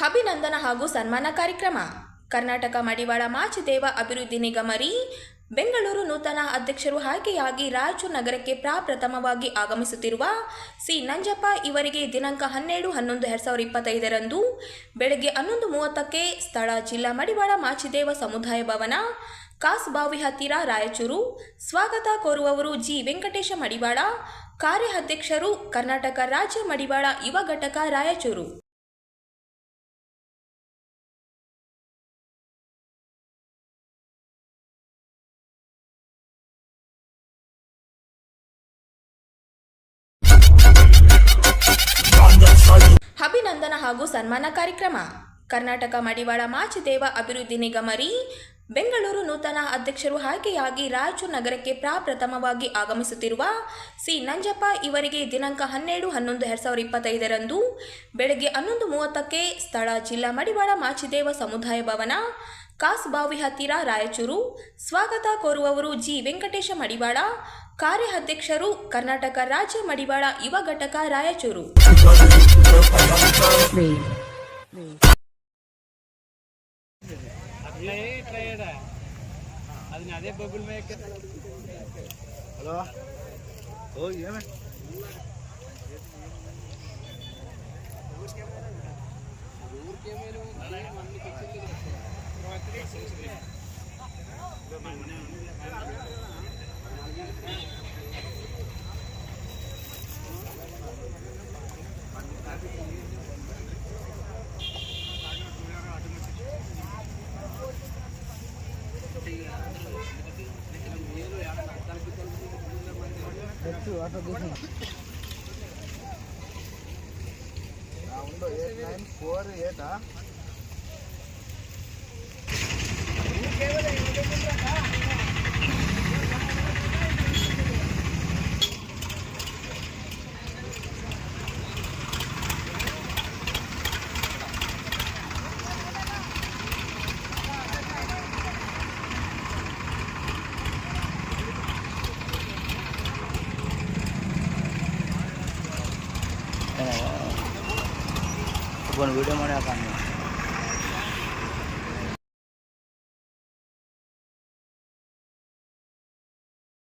ಅಭಿನಂದನಾ ಹಾಗೂ ಸನ್ಮಾನ ಕಾರ್ಯಕ್ರಮ. ಕರ್ನಾಟಕ ಮಡಿವಾಳ ಮಾಚಿದೇವ ಅಭಿವೃದ್ಧಿ ನಿಗಮರಿ ಬೆಂಗಳೂರು ನೂತನ ಅಧ್ಯಕ್ಷರು ಆಯ್ಕೆಯಾಗಿ ರಾಯಚೂರು ನಗರಕ್ಕೆ ಪ್ರಾಪ್ರಥಮವಾಗಿ ಆಗಮಿಸುತ್ತಿರುವ ಸಿ ನಂಜಪ್ಪ ಇವರಿಗೆ ದಿನಾಂಕ ಹನ್ನೆರಡು ಹನ್ನೊಂದು ಎರಡು ಸಾವಿರದ ಇಪ್ಪತ್ತೈದರಂದು ಬೆಳಗ್ಗೆ ಹನ್ನೊಂದು ಮೂವತ್ತಕ್ಕೆ ಸ್ಥಳ ಜಿಲ್ಲಾ ಮಡಿವಾಳ ಮಾಚಿದೇವ ಸಮುದಾಯ ಭವನ, ಕಾಸ್ಬಾವಿ ಹತ್ತಿರ ರಾಯಚೂರು. ಸ್ವಾಗತ ಕೋರುವವರು ಜಿ ವೆಂಕಟೇಶ ಮಡಿವಾಳ. ಕಾರ್ಯಾಧ್ಯಕ್ಷರು ಕರ್ನಾಟಕ ರಾಜ್ಯ ಮಡಿವಾಳ ಯುವ ಘಟಕ ರಾಯಚೂರು. ಹಾಗೂ ಸನ್ಮಾನ ಕಾರ್ಯಕ್ರಮ. ಕರ್ನಾಟಕ ಮಡಿವಾಳ ಮಾಚಿದೇವ ಅಭಿವೃದ್ಧಿ ನಿಗಮರಿ ಬೆಂಗಳೂರು ನೂತನ ಅಧ್ಯಕ್ಷರು ಆಯ್ಕೆಯಾಗಿ ರಾಯಚೂರು ನಗರಕ್ಕೆ ಪ್ರಾಪ್ರಥಮವಾಗಿ ಆಗಮಿಸುತ್ತಿರುವ ಸಿ. ನಂಜಪ್ಪ ಇವರಿಗೆ ದಿನಾಂಕ ಹನ್ನೆರಡು, ಹನ್ನೊಂದು, ಎರಡು ಸಾವಿರದ ಇಪ್ಪತ್ತೈದರಂದು ಬೆಳಗ್ಗೆ ಹನ್ನೊಂದು ಮೂವತ್ತಕ್ಕೆ ಸ್ಥಳ ಜಿಲ್ಲಾ ಮಡಿವಾಳ ಮಾಚಿದೇವ ಸಮುದಾಯ ಭವನ ಕಾಸ್ಬಾವಿ ಹತ್ತಿರ ರಾಯಚೂರು. ಸ್ವಾಗತ ಕೋರುವವರು ಜಿ. ವೆಂಕಟೇಶ ಮಡಿವಾಳ ಕಾರ್ಯಾಧ್ಯಕ್ಷರು ಕರ್ನಾಟಕ ರಾಜ್ಯ ಮಡಿವಾಳ ಯುವ ಘಟಕ ರಾಯಚೂರು. three, అట్లే પણ વીડિયો મને આ